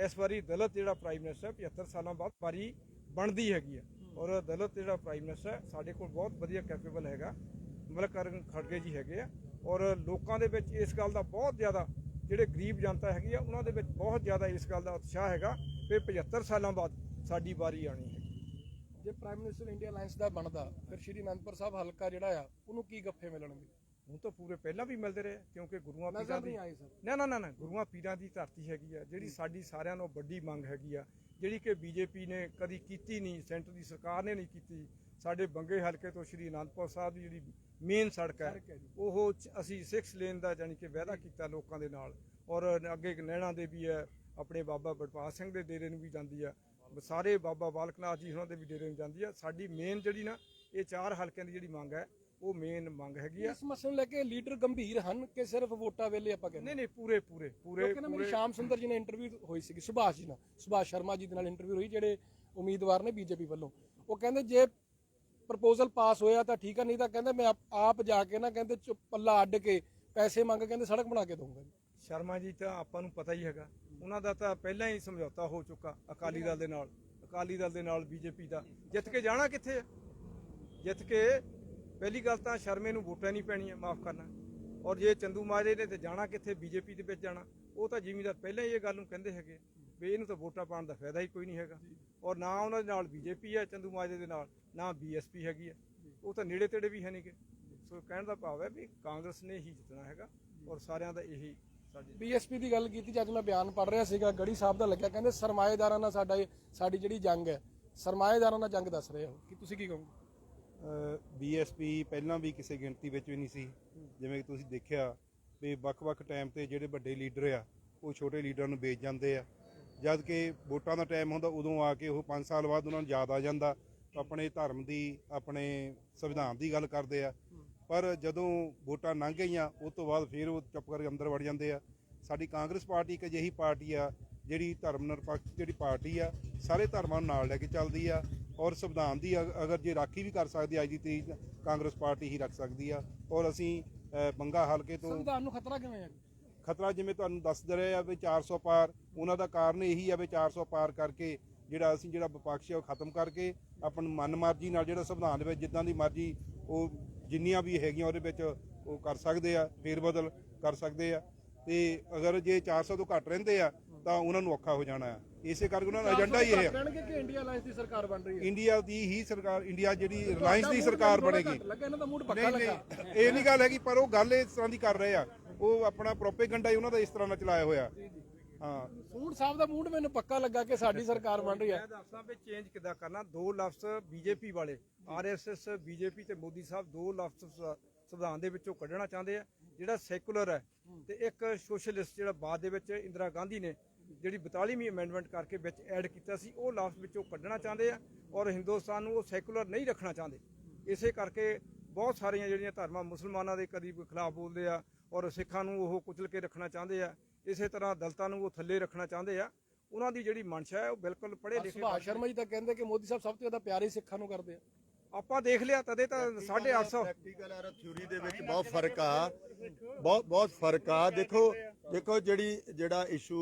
ਇਸ ਵਾਰੀ ਦਲਿਤ ਜਿਹੜਾ ਪ੍ਰਾਈਮ ਮਿਨਿਸਟਰ ਹੈ 75 ਸਾਲਾਂ ਬਾਅਦ ਵਾਰੀ ਬਣਦੀ ਹੈਗੀ ਆ ਔਰ ਦਲਿਤ ਜਿਹੜਾ ਪ੍ਰਾਈਮ ਮਿਨਿਸਟਰ ਹੈ ਸਾਡੇ ਕੋਲ ਬਹੁਤ ਵਧੀਆ ਕੈਪੇਬਲ ਹੈਗਾ। ਮਲਕਰਨ ਖੜਗੇ ਜੀ ਹੈਗੇ ਆ। ਔਰ ਲੋਕਾਂ ਦੇ ਵਿੱਚ ਇਸ ਗੱਲ ਦਾ ਬਹੁਤ ਜ਼ਿਆਦਾ ਜਿਹੜੇ ਗਰੀਬ ਜਨਤਾ ਹੈਗੀ ਆ ਉਹਨਾਂ ਦੇ ਵਿੱਚ ਬਹੁਤ ਜ਼ਿਆਦਾ ਇਸ ਗੱਲ ਦਾ ਉਤਸ਼ਾਹ ਹੈਗਾ ਕਿ 75 ਸਾਲਾਂ ਬਾਅਦ ਸਾਡੀ ਵਾਰੀ ਆਣੀ ਹੈ। ਜੇ ਪ੍ਰਾਈਮ ਮਿਨਿਸਟਰ ਇੰਡੀਆ ਅਲਾਈਅੰਸ ਦਾ ਬਣਦਾ ਫਿਰ ਸ਼੍ਰੀ ਅਨੰਦਪੁਰ ਸਾਹਿਬ ਹਲਕਾ ਜਿਹੜਾ ਆ ਉਹਨੂੰ ਕੀ ਗੱਫੇ ਮਿਲਣਗੇ? ਹੁਣ ਤਾਂ ਪੂਰੇ ਪਹਿਲਾਂ ਵੀ ਮਿਲਦੇ ਰਹੇ ਕਿਉਂਕਿ ਗੁਰੂਆਂ ਪੀਰਾਂ ਦੀ ਨਾ ਨਾ ਨਾ ਨਾ ਗੁਰੂਆਂ ਪੀਰਾਂ ਦੀ ਧਰਤੀ ਹੈਗੀ ਆ ਜਿਹੜੀ ਸਾਡੀ ਸਾਰਿਆਂ ਨਾਲੋਂ ਵੱਡੀ ਮੰਗ ਹੈਗੀ ਆ ਜਿਹੜੀ ਕਿ ਬੀਜੇਪੀ ਨੇ ਕਦੀ ਕੀਤੀ ਨਹੀਂ ਸੈਂਟਰ ਦੀ ਸਰਕਾਰ ਨੇ ਨਹੀਂ ਕੀਤੀ ਸਾਡੇ ਬੰਗੇ ਹਲਕੇ ਤੋਂ ਸ਼੍ਰੀ ਅਨੰਦਪੁਰ ਸਾਹਿਬ ਦੀ ਜਿਹੜੀ ਮੇਨ ਸੜਕ ਹੈ। ਉਹ ਅਸੀਂ 6 ਲੇਨ ਦਾ ਜਾਨੀ ਕਿ ਵਾਅਦਾ ਕੀਤਾ ਲੋਕਾਂ ਦੇ ਨਾਲ ਔਰ ਅੱਗੇ ਇੱਕ ਨੈਣਾ ਦੇ ਵੀ ਹੈ ਆਪਣੇ ਬਾਬਾ ਬਟਪਾਲ ਸਿੰਘ ਦੇ ਡੇਰੇ ਨੂੰ ਵੀ ਜਾਂਦੀ ਆ ਸਾਰੇ ਬਾਬਾ ਬਾਲਕਨਾਥ ਜੀ ਉਹਨਾਂ ਦੇ ਵੀ ਡੇਰੇ ਨੂੰ ਜਾਂਦੀ ਆ। ਸਾਡੀ ਮੇਨ ਜਿਹੜੀ ਨਾ ਇਹ ਚਾਰ ਹਲਕਿਆਂ ਦੀ ਜਿਹੜੀ ਮੰਗ ਹੈ ਉਹ ਮੇਨ ਮੰਗ ਹੈਗੀ ਆ। ਇਸ ਮਸਲੇ ਨੂੰ ਲੈ ਕੇ ਲੀਡਰ ਗੰਭੀਰ ਹਨ ਕਿ ਸਿਰਫ ਵੋਟਾਂ ਵੇਲੇ ਆਪਾਂ ਕਹਿੰਦੇ ਨਹੀਂ ਨਹੀਂ ਪੂਰੇ ਪੂਰੇ ਪੂਰੇ ਕਿਉਂਕਿ ਨਾ ਮੇਰੀ ਸ਼ਾਮ ਸੁੰਦਰ ਜੀ ਨੇ ਇੰਟਰਵਿਊ ਹੋਈ ਸੀ ਸੁਭਾਸ਼ ਜੀ ਨਾਲ। ਸੁਭਾਸ਼ ਸ਼ਰਮਾ ਜੀ ਦੇ ਨਾਲ ਇੰਟਰਵਿਊ ਹੋਈ ਜਿਹੜੇ ਉਮੀਦਵਾਰ ਨੇ ਬੀਜੇਪੀ ਵੱਲੋਂ। ਉਹ ਕਹਿੰਦੇ ਜੇ ਪ੍ਰਪੋਜ਼ਲ ਪਾਸ ਹੋਇਆ ਤਾਂ ਠੀਕ ਆ ਨਹੀਂ ਤਾਂ ਕਹਿੰਦੇ ਮੈਂ ਆਪ- ਜਾ ਕੇ ਨਾ ਕਹਿੰਦੇ ਪੱਲਾ ਅੱਡ ਕੇ ਪੈਸੇ ਮੰਗ ਕਹਿੰਦੇ ਸੜਕ ਬਣਾ ਕੇ ਦਊਂਗਾ ਜੀ। ਸ਼ਰਮਾ ਜੀ ਤਾਂ ਆਪਾਂ ਨੂੰ ਪਤਾ ਹੀ ਹੈਗਾ। ਉਹਨਾਂ ਦਾ ਤਾਂ ਪਹਿਲਾਂ ਹੀ ਸਮਝੌਤਾ ਹੋ ਚੁੱਕਾ ਅਕਾਲੀ ਦਲ ਦੇ ਨਾਲ। ਅਕਾਲੀ ਦਲ ਦੇ ਨਾਲ ਬੀਜੇਪੀ ਦਾ। ਜਿੱਤ ਕੇ ਜਾਣਾ ਕਿੱਥੇ ਹੈ ਜਿੱਤ ਕੇ ਪਹਿਲੀ ਗੱਲ ਤਾਂ ਸ਼ਰਮੇ ਨੂੰ ਵੋਟਾਂ ਨਹੀਂ ਪੈਣੀਆਂ, ਮਾਫ ਕਰਨਾ। ਔਰ ਜੇ ਚੰਦੂ ਮਾਜਰੇ ਨੇ ਤੇ ਜਾਣਾ ਕਿੱਥੇ, ਬੀਜੇਪੀ ਦੇ ਵਿੱਚ ਜਾਣਾ। ਉਹ ਤਾਂ ਜ਼ਿਮੀਂਦਾਰ ਪਹਿਲਾਂ ਹੀ ਇਹ ਗੱਲ ਨੂੰ ਕਹਿੰਦੇ ਹੈਗੇ ਵੀ ਇਹਨੂੰ ਤਾਂ ਵੋਟਾਂ ਪਾਉਣ ਦਾ ਫਾਇਦਾ ਹੀ ਕੋਈ ਨਹੀਂ ਹੈਗਾ। ਔਰ ਨਾ ਉਹਨਾਂ ਦੇ ਨਾਲ ਬੀਜੇਪੀ ਹੈ, ਚੰਦੂ ਮਾਜਰੇ ਦੇ ਨਾਲ, ਨਾ ਬੀਐਸਪੀ ਹੈਗੀ ਹੈ। ਉਹ ਤਾਂ ਨੇੜੇ ਤੇੜੇ ਵੀ ਹੈ ਨਹੀਂਗੇ ਸੋ ਕਹਿਣ ਦਾ ਭਾਵ ਹੈ ਵੀ ਕਾਂਗਰਸ ਨੇ ਹੀ ਜਿੱਤਣਾ ਹੈਗਾ। ਔਰ ਸਾਰਿਆਂ ਦਾ ਇਹੀ ਬੀਐਸਪੀ ਦੀ ਗੱਲ ਕੀਤੀ ਜਦ ਮੈਂ ਬਿਆਨ ਪੜ੍ਹ ਰਿਹਾ ਸੀਗਾ, ਗੜੀ ਸਾਹਿਬ ਦਾ ਲੱਗਿਆ, ਕਹਿੰਦੇ ਸਰਮਾਏਦਾਰਾਂ ਨਾਲ ਸਾਡਾ ਸਾਡੀ ਜਿਹੜੀ ਜੰਗ ਹੈ, ਸਰਮਾਏਦਾਰਾਂ ਨਾਲ ਜੰਗ ਦੱਸ ਰਹੇ ਹੋ, ਕਿ ਤੁਸੀਂ ਕੀ ਕਹੋਗੇ? ਬੀਐਸਪੀ ਪਹਿਲਾਂ ਵੀ ਕਿਸੇ ਗਿਣਤੀ ਵਿੱਚ ਵੀ ਨਹੀਂ ਸੀ, ਜਿਵੇਂ ਕਿ ਤੁਸੀਂ ਦੇਖਿਆ ਵੀ ਵੱਖ-ਵੱਖ ਟਾਈਮ ਤੇ ਜਿਹੜੇ ਵੱਡੇ ਲੀਡਰ ਆ, ਉਹ ਛੋਟੇ ਲੀਡਰਾਂ ਨੂੰ ਵੇਚ ਜਾਂਦੇ ਆ। ਜਦ ਕਿ ਵੋਟਾਂ ਦਾ ਟਾਈਮ ਹੁੰਦਾ, ਉਦੋਂ ਆ ਕੇ ਉਹ 5 ਸਾਲ ਬਾਅਦ ਉਹਨਾਂ ਨੂੰ ਯਾਦ ਆ ਜਾਂਦਾ, ਆਪਣੇ ਧਰਮ ਦੀ, ਆਪਣੇ ਸੰਵਿਧਾਨ ਦੀ ਗੱਲ ਕਰਦੇ ਆ। ਪਰ ਜਦੋਂ ਵੋਟਾਂ ਲੰਘ ਗਈਆਂ ਉਸ ਤੋਂ ਬਾਅਦ ਫਿਰ ਉਹ ਚੁੱਪ ਕਰਕੇ ਅੰਦਰ ਵੜ ਜਾਂਦੇ ਆ। ਸਾਡੀ ਕਾਂਗਰਸ ਪਾਰਟੀ ਇੱਕ ਅਜਿਹੀ ਪਾਰਟੀ ਆ ਜਿਹੜੀ ਧਰਮ ਨਿਰਪੱਖ ਜਿਹੜੀ ਪਾਰਟੀ ਆ ਸਾਰੇ ਧਰਮਾਂ ਨੂੰ ਨਾਲ ਲੈ ਕੇ ਚੱਲਦੀ ਆ ਔਰ ਸੰਵਿਧਾਨ ਦੀ ਅਗ- ਅਗਰ ਜੇ ਰਾਖੀ ਵੀ ਕਰ ਸਕਦੀ ਆ ਅੱਜ ਦੀ ਤਰੀਕ ਕਾਂਗਰਸ ਪਾਰਟੀ ਹੀ ਰੱਖ ਸਕਦੀ ਆ ਔਰ ਅਸੀਂ ਬੰਗਾ ਹਲਕੇ ਤੋਂ ਸੰਵਿਧਾਨ ਨੂੰ ਖਤਰਾ ਕਿਵੇਂ ਹੈ ਖਤਰਾ ਜਿਵੇਂ ਤੁਹਾਨੂੰ ਦੱਸਦੇ ਰਹੇ ਆ ਵੀ 400 ਪਾਰ ਉਹਨਾਂ ਦਾ ਕਾਰਨ ਇਹੀ ਆ ਵੀ 400 ਪਾਰ ਕਰਕੇ ਜਿਹੜਾ ਅਸੀਂ ਜਿਹੜਾ ਵਿਪਕਸ਼ ਆ ਉਹ ਖਤਮ ਕਰਕੇ ਆਪਣੀ ਮਨਮਰਜ਼ੀ ਨਾਲ ਜਿਹੜਾ ਸੰਵਿਧਾਨ ਦੇ ਵਿੱਚ ਜਿੱਦਾਂ ਦੀ ਮਰਜ਼ੀ ਉਹ ਜਿੰਨੀਆਂ ਵੀ ਹੈਗੀਆਂ ਉਹਦੇ ਵਿੱਚ ਉਹ ਕਰ ਸਕਦੇ ਆ ਫੇਰ ਬਦਲ ਕਰ ਸਕਦੇ ਆ। ਤੇ ਅਗਰ ਜੇ 400 ਤੋਂ ਘੱਟ ਰਹਿੰਦੇ ਆ ਤਾਂ ਉਹਨਾਂ ਨੂੰ ਔਖਾ ਹੋ ਜਾਣਾ ਆ। ਇਸੇ ਕਰਕੇ ਉਹਨਾਂ ਦਾ ਏਜੰਡਾ ਹੀ ਇਹ ਆ। ਕਹਿਣਗੇ ਕਿ ਇੰਡੀਆ ਅਲਾਈਅੰਸ ਦੀ ਸਰਕਾਰ ਬਣ ਰਹੀ ਹੈ ਇੰਡੀਆ ਦੀ ਹੀ ਸਰਕਾਰ ਇੰਡੀਆ ਜਿਹੜੀ ਰਿਲਾਇੰਸ ਦੀ ਸਰਕਾਰ ਬਣੇਗੀ। ਲੱਗਾ ਇਹਨਾਂ ਦਾ ਮੂਡ ਪੱਕਾ ਨਹੀਂ ਲੱਗਾ। ਨਹੀਂ ਇਹ ਨਹੀਂ ਗੱਲ ਹੈਗੀ ਪਰ ਉਹ ਗੱਲ ਇਸ ਤਰ੍ਹਾਂ ਦੀ ਕਰ ਰਹੇ ਆ। ਉਹ ਆਪਣਾ ਪ੍ਰੋਪੇਗੈਂਡਾ ਹੀ ਉਹਨਾਂ ਦਾ ਇਸ ਤਰ੍ਹਾਂ ਨਾਲ ਚਲਾਇਆ ਹੋਇਆ। ਹਾਂ। ਸਾਹਿਬ ਦਾ ਮੂਡ ਮੈਨੂੰ ਪੱਕਾ ਲੱਗਾ ਕਿ ਸਾਡੀ ਸਰਕਾਰ ਬਣ ਰਹੀ ਹੈ। ਮੈਂ ਦੱਸਦਾ ਵੀ ਚੇਂਜ ਕਿੱਦਾਂ ਕਰਨਾ। ਦੋ ਲਫ਼ਜ਼ ਬੀਜੇਪੀ ਵਾਲੇ ਆਰਐਸਐਸ ਬੀਜੇਪੀ ਤੇ ਮੋਦੀ ਸਾਹਿਬ ਦੋ ਲਫ਼ਜ਼ ਸ- ਸੰਵਿਧਾਨ ਦੇ ਵਿੱਚੋਂ ਕੱਢਣਾ ਚਾਹੁੰਦੇ ਆ ਜਿਹੜਾ ਸੈਕੂਲਰ ਹੈ ਤੇ ਇੱਕ ਸੋਸ਼ਲਿਸਟ ਜਿਹੜਾ ਬਾਅਦ ਦੇ ਵਿੱਚ ਇੰਦਰਾ ਗਾਂਧੀ ਨੇ ਜਿਹੜੀ 42ਵੀਂ ਅਮੈਂਡਮੈਂਟ ਕਰਕੇ ਵਿੱਚ ਐਡ ਕੀਤਾ ਸੀ ਉਹ ਲਫ਼ਜ਼ ਵਿੱਚੋਂ ਕੱਢਣਾ ਚਾਹੁੰਦੇ ਆ ਔਰ ਹਿੰਦੁਸਤਾਨ ਨੂੰ ਉਹ ਸੈਕੂਲਰ ਨਹੀਂ ਰੱਖਣਾ ਚਾਹੁੰਦੇ। ਇਸੇ ਕਰਕੇ ਬਹੁਤ ਸਾਰੀਆਂ ਜਿਹੜੀਆਂ ਧਰਮਾਂ ਮੁਸਲਮਾਨਾਂ ਦੇ ਕਦੀ ਖਿਲਾਫ ਬੋਲਦੇ ਆ ਔਰ ਸਿੱਖਾਂ ਨੂੰ ਉਹ ਕੁਚਲ ਕੇ ਰੱਖਣਾ ਚਾਹੁੰਦੇ ਆ। ਇਸੇ ਤਰ੍ਹਾਂ ਦਲਤਾਂ ਨੂੰ ਉਹ ਥੱਲੇ ਰੱਖਣਾ ਚਾਹੁੰਦੇ ਆ। ਉਹਨਾਂ ਦੀ ਜਿਹੜੀ ਮਨਸ਼ਾ ਹੈ ਉਹ ਬਿਲਕੁਲ ਪੜ੍ਹੇ ਲਿਖੇ ਸੁਭਾਸ਼ ਸ਼ਰਮਾ ਜੀ ਤਾਂ ਕਹਿੰਦੇ ਕਿ ਮੋਦੀ ਸਾਹਿਬ ਸਭ ਤੋਂ ਜ਼ਿਆਦਾ ਪਿਆਰ ਸਿੱਖਾਂ ਨੂੰ ਕਰਦੇ ਆ। ਆਪਾਂ ਦੇਖ ਲਿਆ ਤਦੇ ਤਾਂ 850 ਪ੍ਰੈਕਟੀਕਲ ਔਰ ਥਿਊਰੀ ਦੇ ਵਿੱਚ ਬਹੁਤ ਫ਼ਰਕ ਆ। ਬਹੁਤ ਬਹੁਤ ਫ਼ਰਕ ਆ। ਦੇਖੋ ਦੇਖੋ ਜਿਹੜੀ ਜਿਹੜਾ ਇਸ਼ੂ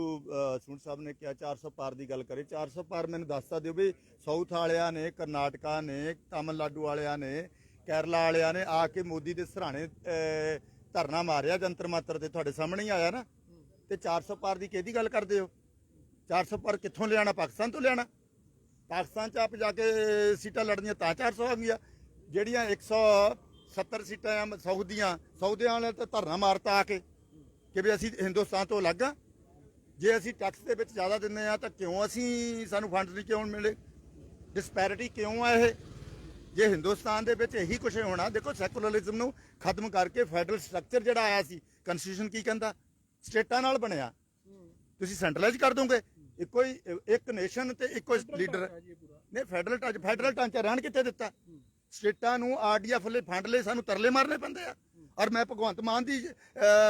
ਸੁਣ ਸਾਹਿਬ ਨੇ ਕਿਹਾ 400 ਪਾਰ ਦੀ ਗੱਲ ਕਰੇ। 400 ਪਾਰ ਮੈਨੂੰ ਦੱਸਤਾ ਦਿਓ ਵੀ ਸਾਊਥ ਵਾਲਿਆਂ ਨੇ ਕਰਨਾਟਕਾ ਨੇ ਤਾਮਿਲਨਾਡੂ ਵਾਲਿਆਂ ਨੇ ਕੇਰਲਾ ਵਾਲਿਆਂ ਨੇ ਆ ਕੇ ਮੋਦੀ ਦੇ ਸਰਾਣੇ ਧਰਨਾ ਮਾਰਿਆ ਜੰਤਰ ਮੰਤਰ ਤੇ ਤੁਹਾਡੇ ਸਾਹਮਣੇ ਹੀ ਆਇਆ ਨਾ। ਤੇ 400 ਪਾਰ ਦੀ ਕਿਹਦੀ ਗੱਲ ਕਰਦੇ ਹੋ? 400 ਪਾਰ ਕਿੱਥੋਂ ਲਿਆਣਾ? ਪਾਕਿਸਤਾਨ ਤੋਂ ਲਿਆਣਾ? ਪਾਕਿਸਤਾਨ ਚ ਆਪ ਜਾ ਕੇ ਸੀਟਾਂ ਲੜਨੀਆਂ ਤਾਂ 400 ਆ ਗਈਆਂ। ਜਿਹੜੀਆਂ 170 ਸੀਟਾਂ ਆ ਸਾਊਥ ਦੀਆਂ ਸਾਊਥੀਆਂ ਵਾਲੇ ਤੇ ਧਰਨਾ ਮਾਰਤਾ ਆ ਕੇ ਕਿ ਵੀ ਅਸੀਂ ਹਿੰਦੁਸਤਾਨ ਤੋਂ ਅਲੱਗ ਆ। ਜੇ ਅਸੀਂ ਟੈਕਸ ਦੇ ਵਿੱਚ ਜ਼ਿਆਦਾ ਦਿੰਦੇ ਆ ਤਾਂ ਕਿਉਂ ਅਸੀਂ ਸਾਨੂੰ ਫੰਡ ਨਹੀਂ ਕਿਉਂ ਮਿਲੇ? ਡਿਸਪੈਰਿਟੀ ਕਿਉਂ ਆ ਇਹ? ਜੇ ਹਿੰਦੁਸਤਾਨ ਦੇ ਵਿੱਚ ਇਹੀ ਕੁਝ ਹੋਣਾ, ਦੇਖੋ ਸੈਕੂਲਰਿਜ਼ਮ ਨੂੰ ਖਤਮ ਕਰਕੇ ਫੈਡਰਲ ਸਟਰਕਚਰ ਜਿਹੜਾ ਆਇਆ ਸੀ ਕਨਸਟੀਟਿਊਸ਼ਨ ਕੀ ਕਹਿੰਦਾ? ਸਟੇਟਾਂ ਨਾਲ ਬਣਿਆ। ਤੁਸੀਂ ਸੈਂਟਰਲਾਈਜ਼ ਕਰ ਦੋਗੇ। ਇੱਕੋ ਹੀ ਇੱਕ ਨੇਸ਼ਨ ਤੇ ਇੱਕੋ ਲੀਡਰ ਨੇ ਫੈਡਰਲ ਟਾਂਚਾ ਫੈਡਰਲ ਢਾਂਚਾ ਰਹਿਣ ਕਿੱਥੇ ਦਿੱਤਾ? ਸਟੇਟਾਂ ਨੂੰ ਆਰਡੀਐਫ ਲਈ ਫੰਡ ਲਈ ਸਾਨੂੰ ਤਰਲੇ ਮਾਰਨੇ ਪੈਂਦੇ ਆ। ਔਰ ਮੈਂ ਭਗਵੰਤ ਮਾਨ ਦੀ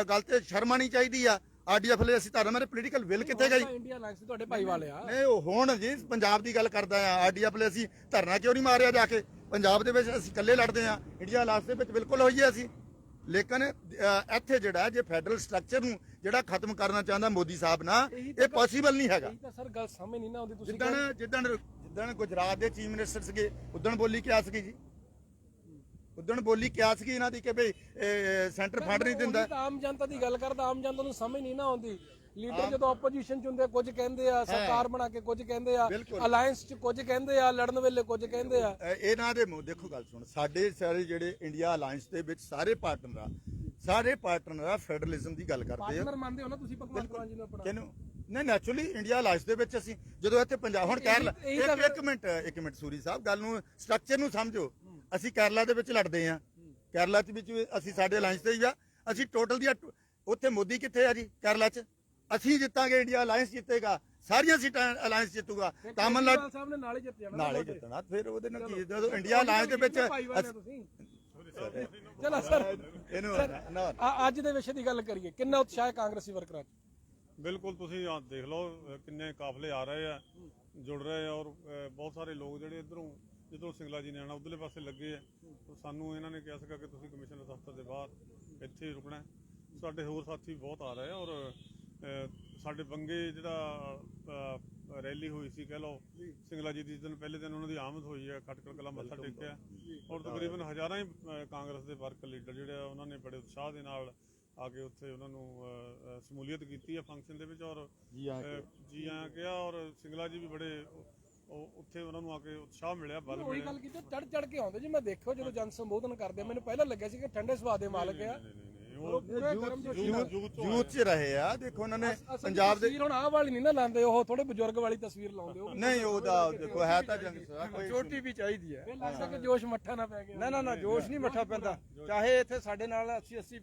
ਗੱਲ ਤੇ ਸ਼ਰਮ ਆਉਣੀ ਚਾਹੀਦੀ ਆ। ਆਰਡੀਐਫ ਲਈ ਅਸੀਂ ਧਰਮ ਮੇਰੇ ਪੋਲੀਟੀਕਲ ਵਿਲ ਕਿੱਥੇ ਗਈ? ਇੰਡੀਆ ਅਲਾਈਅੰਸ ਤੁਹਾਡੇ ਭਾਈ ਵਾਲੇ ਆ। ਨਹੀਂ ਉਹ ਹੁਣ ਜੀ ਪੰਜਾਬ ਦੀ ਗੱਲ ਕਰਦਾ ਆ। ਆਰਡੀਐਫ ਲਈ ਅਸੀਂ ਧਰਨਾ ਕਿਉਂ ਨਹੀਂ ਮਾਰਿਆ ਜਾ ਕੇ? ਪੰਜਾਬ ਦੇ ਵਿੱਚ ਅਸੀਂ ਇਕੱਲੇ ਲੜਦੇ ਆ। ਇੰਡੀਆ ਲਾਸ ਦੇ ਵਿੱਚ ਬਿਲਕੁਲ ਹੋਈਏ ਅਸੀਂ। ਲੇਕਿਨ ਇੱਥੇ ਜਿਹੜਾ ਜੇ ਫੈਡਰਲ ਸਟਰਕਚਰ ਨੂੰ ਜਿਹੜਾ ਖਤਮ ਕਰਨਾ ਚਾਹੁੰਦਾ ਮੋਦੀ ਸਾਹਿਬ ਨਾ ਇਹ ਪੋਸੀਬਲ ਨਹੀਂ ਹੈਗਾ। ਇਹ ਤਾਂ ਸਰ ਗੱਲ ਸਮਝ ਨਹੀਂ ਨਾ ਆਉਂਦੀ ਤੁਸੀਂ ਜਿੱਦਣ ਜਿੱਦਣ ਜਿੱਦਣ ਗੁਜਰਾਤ ਦੇ ਚੀਫ ਮਿਨਿਸਟਰ ਸੀਗੇ ਉਦਣ ਬੋਲੀ ਕਿਹਾ ਸੀਗੀ ਜੀ? ਉਦਣ ਬੋਲੀ ਕਿਹਾ ਸੀਗੀ ਇਹਨਾਂ ਦੀ ਕਿ ਭਈ ਸੈਂਟਰ ਫੰਡ ਨਹੀਂ ਦਿੰਦਾ? ਆਮ ਜਨਤਾ ਦੀ ਗੱਲ ਕਰਦਾ ਆਮ ਜਨਤਾ ਨੂੰ ਸਮਝ ਨਹੀਂ ਨਾ ਆਉਂਦੀ। ਲੀਡਰ ਜਦੋਂ ਆਪੋਜੀਸ਼ਨ ਚ ਹੁੰਦੇ ਕੁਝ ਕਹਿੰਦੇ ਆ ਸਰਕਾਰ ਬਣਾ ਕੇ ਕੁਝ ਕਹਿੰਦੇ ਆ। ਅਲਾਈਅੰਸ ਚ ਕੁਝ ਕਹਿੰਦੇ ਆ ਲੜਨ ਵੇਲੇ ਕੁਝ ਕਹਿੰਦੇ ਆ। ਇਹਨਾਂ ਦੇ ਮੂੰਹ ਦੇਖੋ ਗੱਲ ਸੁਣ ਸਾਡੇ ਸਾਰੇ ਜਿਹੜੇ ਇੰਡੀਆ ਅਲਾਈਅੰਸ ਦੇ ਵਿੱਚ ਸਾਰੇ ਪਾਰਟਨਰ ਆ ਸਾਰੇ ਪਾਰਟਨਰ ਆ ਫੈਡਰਲਿਜ਼ਮ ਦੀ ਗੱਲ ਕਰਦੇ ਆ। ਪਾਰਟਨਰ ਮੰਨਦੇ ਹੋ ਨਾ ਤੁਸੀਂ ਭਗਵੰਤ ਮਾਨ ਜੀ ਨੂੰ ਆਪਣਾ? ਕਿਹਨੂੰ? ਨਹੀਂ ਨੈਚੁਰਲੀ ਇੰਡੀਆ ਅਲਾਈਅੰਸ ਦੇ ਵਿੱਚ ਅਸੀਂ ਜਦੋਂ ਇੱਥੇ ਪੰਜਾਬ ਹੁਣ ਕੇਰਲਾ ਇੱਕ ਇੱਕ ਮਿੰਟ ਇੱਕ ਮਿੰਟ ਸੂਰੀ ਸਾਹਿਬ ਗੱਲ ਨੂੰ ਸਟਰਕਚਰ ਨੂੰ ਸਮਝੋ। ਅਸੀਂ ਕੇਰਲਾ ਦੇ ਵਿੱਚ ਲੜਦੇ ਆ। ਕੇਰਲਾ ਦੇ ਵਿੱਚ ਅਸੀਂ ਸਾਡੇ ਅਲਾਈਅੰਸ ਤੇ ਹੀ ਆ। ਅਸੀਂ ਟੋਟਲ ਦੀ ਉੱਥੇ ਮੋਦੀ ਕਿੱਥੇ ਆ ਜੀ ਕੇਰਲਾ 'ਚ? ਅਸੀਂ ਜਿੱਤਾਂਗੇ ਇੰਡੀਆ ਅਲਾਈਅੰਸ ਜਿੱਤੇਗਾ ਸਾਰੀਆਂ ਸੀਟਾਂ ਅਲਾਈਅੰਸ ਜਿੱਤੂਗਾ। ਤਾਮਿਲਨਾਡੂ ਸਾਹਿਬ ਨੇ ਨਾਲੇ ਜਿੱਤ ਜਾਣਾ ਨਾਲੇ ਜਿੱਤਣਾ ਫਿਰ ਉਹਦੇ ਨਾਲ ਕੀ ਜਦੋਂ ਇੰਡੀਆ ਅਲਾਈਅੰਸ ਦੇ ਵਿੱਚ ਚਲੋ ਸਰ। ਇਹਨੂੰ ਆ- ਅੱਜ ਦੇ ਵਿਸ਼ੇ ਦੀ ਗੱਲ ਕਰੀਏ ਕਿੰਨਾ ਉਤਸ਼ਾਹ ਹੈ ਕਾਂਗਰਸੀ ਵਰਕਰਾਂ 'ਚ? ਬਿਲਕੁਲ ਤੁਸੀਂ ਆਹ ਦੇਖ ਲਓ ਕਿੰਨੇ ਕਾਫਲੇ ਆ ਰਹੇ ਆ ਜੁੜ ਰਹੇ ਆ ਔਰ ਬਹੁਤ ਸਾਰੇ ਲੋਕ ਜਿਹੜੇ ਇਧਰੋਂ ਜਿੱਧਰੋਂ ਸਿੰਗਲਾ ਜੀ ਨੇ ਆਣਾ ਉਧਰਲੇ ਪਾਸੇ ਲੱਗੇ ਆ। ਸਾਨੂੰ ਇਹਨਾਂ ਨੇ ਕਿਹਾ ਸੀਗਾ ਕਿ ਤੁਸੀਂ ਕਮਿਸ਼ਨਰ ਦਫ਼ਤਰ ਦੇ ਬਾਹਰ ਇੱਥੇ ਰੁਕਣਾ। ਸਾਡੇ ਹੋਰ ਸਾਥੀ ਬਹੁਤ ਆ ਰਹੇ ਆ ਔਰ ਸਾਡੇ ਬੰਗੇ ਜਿਹੜਾ ਰੈਲੀ ਹੋਈ ਸੀ ਕਹਿ ਲਓ ਸਿੰਗਲਾ ਜੀ ਦੀ ਦਿਨ ਪਹਿਲੇ ਦਿਨ ਉਹਨਾਂ ਦੀ ਆਮਦ ਹੋਈ ਹੈ ਖਟਕੜ ਕਲਾ ਮੱਥਾ ਟੇਕਿਆ। ਔਰ ਤਕਰੀਬਨ ਹਜ਼ਾਰਾਂ ਹੀ ਕਾਂਗਰਸ ਦੇ ਵਰਕ ਲੀਡਰ ਜਿਹੜੇ ਆ ਉਹਨਾਂ ਨੇ ਬੜੇ ਉਤਸ਼ਾਹ ਦੇ ਨਾਲ ਆ ਕੇ ਉੱਥੇ ਉਹਨਾਂ ਨੂੰ ਸ਼ਮੂਲੀਅਤ ਕੀਤੀ ਹੈ ਫੰਕਸ਼ਨ ਦੇ ਵਿੱਚ। ਔਰ ਜੀ ਆ ਕਿਹਾ। ਔਰ ਸਿੰਗਲਾ ਜੀ ਵੀ ਬੜੇ ਉਹ ਉੱਥੇ ਉਹਨਾਂ ਨੂੰ ਆ ਕੇ ਉਤਸ਼ਾਹ ਮਿਲਿਆ ਬਲ ਉਹੀ ਮਿਲਿਆ। ਗੱਲ ਕੀਤੀ ਚੜ ਚੜ ਕੇ ਆਉਂਦੇ। ਜੀ ਮੈਂ ਦੇਖਿਓ ਜਦੋਂ ਜਨ ਸੰਬੋਧਨ ਕਰਦੇ ਮੈਨੂੰ ਪਹਿਲਾਂ ਲੱਗਿਆ ਸੀ ਕਿ ਠੰਡੇ ਸੁਭਾਅ ਦੇ ਮਾਲਕ ਆ। ਯੂਥ 'ਚ ਰਹੇ ਆ। ਦੇਖੋ ਉਹਨਾਂ ਨੇ ਪੰਜਾਬ ਦੇ ਤਸਵੀਰ ਹੁਣ ਆਹ ਵਾਲੀ ਨਹੀਂ ਨਾ ਲਾਉਂਦੇ ਉਹ ਥੋੜੇ ਬਜ਼ੁਰਗ ਵਾਲੀ ਤਸਵੀਰ ਲਾਉਂਦੇ ਉਹ ਨਹੀਂ ਉਹਦਾ ਦੇਖੋ ਹੈ ਤਾਂ ਜੰਗ ਸਰਾ ਕੋਈ ਚੋਟੀ ਵੀ ਚਾਹੀਦੀ ਹੈ। ਲੱਗਦਾ ਕਿ ਜੋਸ਼ ਮੱਠਾ ਨਾ ਪੈ ਗਿਆ। ਨਾ ਨਾ ਨਾ ਜੋਸ਼ ਨਹੀਂ ਮੱਠਾ ਪੈਂਦਾ। ਚਾਹੇ ਇੱਥੇ ਸਾਡੇ ਨਾਲ 80 80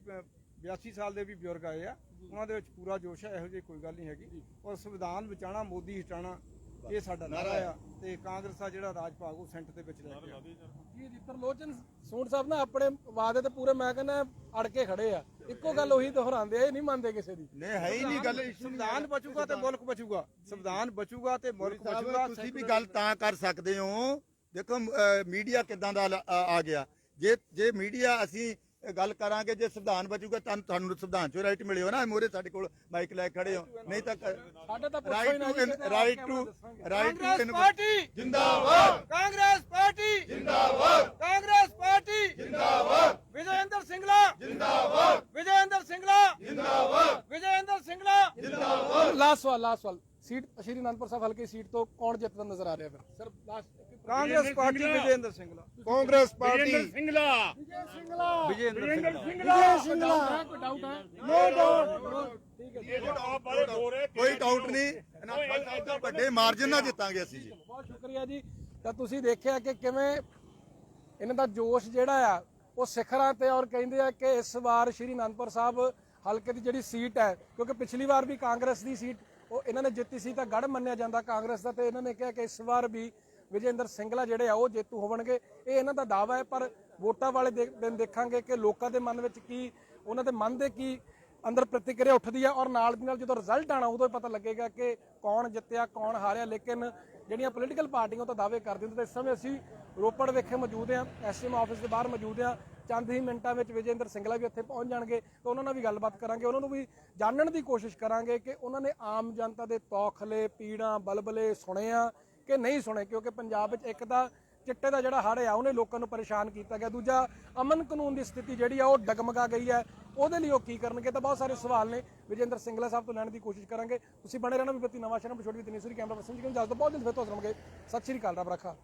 82 ਸਾਲ ਦੇ ਵੀ ਬਜ਼ੁਰਗ ਆਏ ਆ ਉਹਨਾਂ ਦੇ ਵਿੱਚ ਪੂਰਾ ਜੋਸ਼ ਹੈ ਇਹੋ ਜਿਹੀ ਕੋਈ ਗੱਲ ਨਹੀਂ ਹੈਗੀ। ਔਰ ਸੰਵਿਧਾਨ ਬਚਾਉਣਾ ਮੋਦੀ ਹਟਾਉਣਾ ਇਹ ਸਾਡਾ ਨਾਰਾ ਆ ਤੇ ਕਾਂਗਰਸ ਦਾ ਜਿਹੜਾ ਰਾਜ ਭਾਗ ਉਹ ਸੈਂਟਰ ਦੇ ਵਿੱਚ ਲੈ ਕੇ ਆ। ਜੀ। ਜੀ ਤਰਲੋਚਨ ਸੂਟ ਸਾਹਿਬ ਨਾ ਆਪਣੇ ਵਾਅਦੇ ਤੇ ਪੂਰੇ ਮੈਂ ਕਹਿੰਦਾ ਅੜ ਕੇ ਖੜੇ ਆ। ਇੱਕੋ ਗੱਲ ਉਹੀ ਦੁਹਰਾਉਂਦੇ ਆ ਇਹ ਨਹੀਂ ਮੰਨਦੇ ਕਿਸੇ ਦੀ। ਨਹੀਂ ਹੈ ਹੀ ਨਹੀਂ ਗੱਲ ਸੰਵਿਧਾਨ ਬਚੂਗਾ ਤੇ ਮੁਲਕ ਬਚੂਗਾ। ਸੰਵਿਧਾਨ ਬਚੂਗਾ ਤੇ ਮੁਲਕ ਬਚੂਗਾ ਤੁਸੀਂ ਵੀ ਗੱਲ ਤਾਂ ਕਰ ਸਕਦੇ ਹੋ। ਦੇਖੋ ਮੀਡੀਆ ਕਿਦਾਂ ਦਾ ਆ ਗਿਆ। ਜੇ ਜੇ ਮੀਡੀਆ ਅਸੀਂ ਗੱਲ ਕਰਾਂਗੇ ਜੇ ਸੰਵਿਧਾਨ ਬਚੂਗਾ ਤਾਂ ਤੁਹਾਨੂੰ ਸੰਵਿਧਾਨ ਚੋਂ ਰਾਈਟ ਮਿਲਿਓ ਨਾ ਮੋਰੇ ਸਾਡੇ ਕੋਲ ਮਾਈਕ ਲੈ ਕੇ ਖੜੇ ਹੋ। ਨਹੀਂ ਤਾਂ ਸਾਡਾ ਤਾਂ right to right to. Right to party! ਜਿੰਦਾਬਾਦ! Congress party! ਜਿੰਦਾਬਾਦ! Congress party! ਜਿੰਦਾਬਾਦ! ਵਿਜੇਂਦਰ ਸਿੰਗਲਾ! ਜਿੰਦਾਬਾਦ ਵਿਜੇਂਦਰ ਸਿੰਗਲਾ ਜਿੰਦਾਬਾਦ ਵਿਜੇਂਦਰ ਸਿੰਗਲਾ ਲਾਸਟ ਸਵਾਲ ਲਾਸਟ ਸਵਾਲ। ਸੀਟ ਸ਼੍ਰੀ ਅਨੰਦਪੁਰ ਸਾਹਿਬ ਹਲਕੇ ਸੀਟ ਤੋਂ ਕੌਣ ਜਿੱਤਦਾ ਨਜ਼ਰ ਆ ਰਿਹਾ ਫਿਰ? Sir last Congress party Vijender Singla. Congress party. Vijender Singla. ਕੋਈ ਡਾਊਟ ਹੈ? ਨੋ ਡਾਊਟ ਠੀਕ ਹੈ ਜੀ ਕੋਈ ਡਾਊਟ ਨਹੀਂ। ਇਹਨਾਂ ਵੱਡੇ ਮਾਰਜਨ ਨਾਲ ਜਿੱਤਾਂਗੇ ਅਸੀਂ ਜੀ। ਬਹੁਤ ਸ਼ੁਕਰੀਆ ਜੀ। ਤਾਂ ਤੁਸੀਂ ਦੇਖਿਆ ਕਿ ਕਿਵੇਂ ਇਹਨਾਂ ਦਾ ਜੋਸ਼ ਜਿਹੜਾ ਆ ਉਹ ਸਿਖਰਾਂ ਤੇ ਔਰ ਕਹਿੰਦੇ ਆ ਕਿ ਇਸ ਵਾਰ ਸ਼੍ਰੀ ਅਨੰਦਪੁਰ ਸਾਹਿਬ ਹਲਕੇ ਦੀ ਜਿਹੜੀ ਸੀਟ ਹੈ ਕਿਉਂਕਿ ਪਿਛਲੀ ਵਾਰ ਵੀ ਕਾਂਗਰਸ ਦੀ ਸੀਟ ਉਹ ਇਹਨਾਂ ਨੇ ਜਿੱਤੀ ਸੀ ਤਾਂ ਗੜ ਮੰਨਿਆ ਜਾਂਦਾ ਕਾਂਗਰਸ ਦਾ ਤੇ ਇਹਨਾਂ ਨੇ ਕਿਹਾ ਕਿ ਇਸ ਵਾਰ ਵੀ ਵਿਜੇਂਦਰ ਸਿੰਗਲਾ ਜਿਹੜੇ ਆ ਉਹ ਜੇਤੂ ਹੋਣਗੇ ਇਹ ਇਹਨਾਂ ਦਾ ਦਾਵਾ ਹੈ, ਪਰ ਵੋਟਾਂ ਵਾਲੇ ਦੇ- ਦਿਨ ਦੇਖਾਂਗੇ ਕਿ ਲੋਕਾਂ ਦੇ ਮਨ ਵਿੱਚ ਕੀ ਉਹਨਾਂ ਦੇ ਮਨ ਦੇ ਕੀ ਅੰਦਰ ਪ੍ਰਤੀਕਿਰਿਆ ਉੱਠਦੀ ਆ ਔਰ ਨਾਲ ਦੀ ਨਾਲ ਜਦੋਂ ਰਿਜ਼ਲਟ ਆਣਾ ਉਦੋਂ ਹੀ ਪਤਾ ਲੱਗੇਗਾ ਕਿ ਕੌਣ ਜਿੱਤਿਆ, ਕੌਣ ਹਾਰਿਆ। ਲੇਕਿਨ ਜਿਹੜੀਆਂ ਪੋਲੀਟੀਕਲ ਪਾਰਟੀਆਂ ਉਹ ਤਾਂ ਦਾਅਵੇ ਕਰਦੀਆਂ ਹੁੰਦੀਆਂ ਤੇ ਇਸ ਸਮੇਂ ਅਸੀਂ ਰੋਪੜ ਵਿਖੇ ਮੌਜੂਦ ਹਾਂ ਐਸਐਮ ਆਫਿਸ ਦੇ ਬਾਹਰ ਮੌਜੂਦ ਹਾਂ। ਚੰਦ ਹੀ ਮਿੰਟਾਂ ਵਿੱਚ ਵਿਜੇਂਦਰ ਸਿੰਗਲਾ ਵੀ ਉੱਥੇ ਪਹੁੰਚ ਜਾਣਗੇ ਤੇ ਉਹਨਾਂ ਨਾਲ ਵੀ ਗੱਲਬਾਤ ਕਰਾਂਗੇ, ਉਹਨਾਂ ਨੂੰ ਵੀ ਜਾਣਨ ਦੀ ਕੋਸ਼ਿਸ਼ ਕਰਾਂਗੇ ਕਿ ਉਹਨਾਂ ਨੇ ਆਮ ਜਨਤਾ ਦੇ ਤੌਖਲੇ, ਪੀੜਾਂ, ਬਲਬਲੇ ਸੁਣੇ ਆ ਕਿ ਨਹੀਂ ਸੁਣੇ, ਕਿਉਂਕਿ ਪੰਜਾਬ ਵਿੱਚ ਇੱਕ ਤਾਂ ਚਿੱਟੇ ਦਾ ਜਿਹੜਾ ਹੜ੍ਹ ਆ, ਉਹਨੇ ਲੋਕਾਂ ਨੂੰ ਪਰੇਸ਼ਾਨ ਕੀਤਾ ਗਿਆ, ਦੂਜਾ ਅਮਨ ਕਾਨੂੰਨ ਦੀ ਸਥਿਤੀ ਜਿਹੜੀ ਆ, ਉਹ ਡਗਮਗਾ ਗਈ ਹੈ ਉਹਦੇ ਲਈ ਉਹ ਕੀ ਕਰਨਗੇ, ਤਾਂ ਬਹੁਤ ਸਾਰੇ ਸਵਾਲ ਨੇ, ਵਿਜੇਂਦਰ ਸਿੰਗਲਾ ਸਾਹਿਬ ਤੋਂ ਲੈਣ ਦੀ ਕੋਸ਼ਿਸ਼ ਕਰਾਂਗੇ। ਤੁਸੀਂ ਬਣੇ ਰਹਿਣਾ, ਵਿਪਤੀ ਨਵਾਂ ਸ਼ਰਮ ਛੋਟੀ ਵੀ ਤਿੰਨੀ ਸੂਰੀ, ਕੈਮਰਾ ਪਰਸਨ ਜੀ ਨੂੰ ਜਲਦ ਬਹੁਤ ਜਲਦ ਫਿਰ ਤੋਂ ਸਤਿ ਸ਼੍ਰੀ ਅਕਾਲ, ਰੱਬ ਰੱਖਾ।